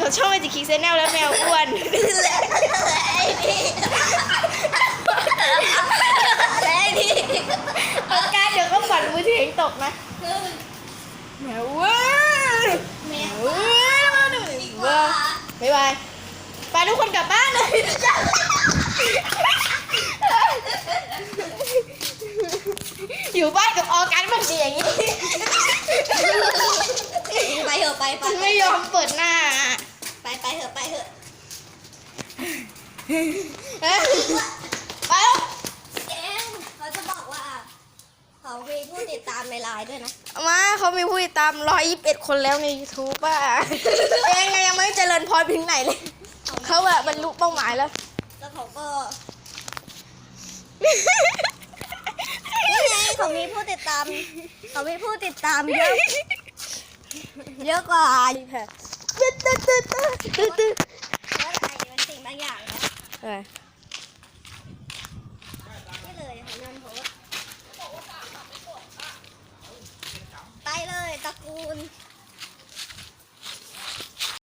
กดช่องเมจิคิกเซนแนลและแมวอ้วนไอ้นี่ไอ้นี่เอาการเดี๋ยวก็ฝันมือถือเองตกนะแมวอ้วนแมววอ้วนว่าบ๊ายบายไปทุกคนกลับบ้านเลยอยู่บ้านกับออกันมันดีอย่างนี้ ไปเถอะไปไปไม่ยอมเปิดหน้า ไปไปเถอะไปเถอะเอ้ยไปแล้วเอ็มเขาจะบอกว่าเขามีผู้ติดตามในไลน์ด้วยนะมาเขามีผู้ติดตาม121คนแล้วใน YouTube อะเองยังไม่เจริญพรถึงไหนเลยเขาแบบบรรลุเป้าหมายแล้วแล้วเขาก็นี่ไงเขามีผู้ติดตาม เขามีผู้ติดตามเยอะ เยอะกว่าตึ๊ดตึ๊ดตึ๊ดตึ๊ดตึ๊ดตึ๊ดเมื่อไหร่มันสิ่งบางอย่างนะเออนี่เลยของนันโพสต์ไปเลยตระกูล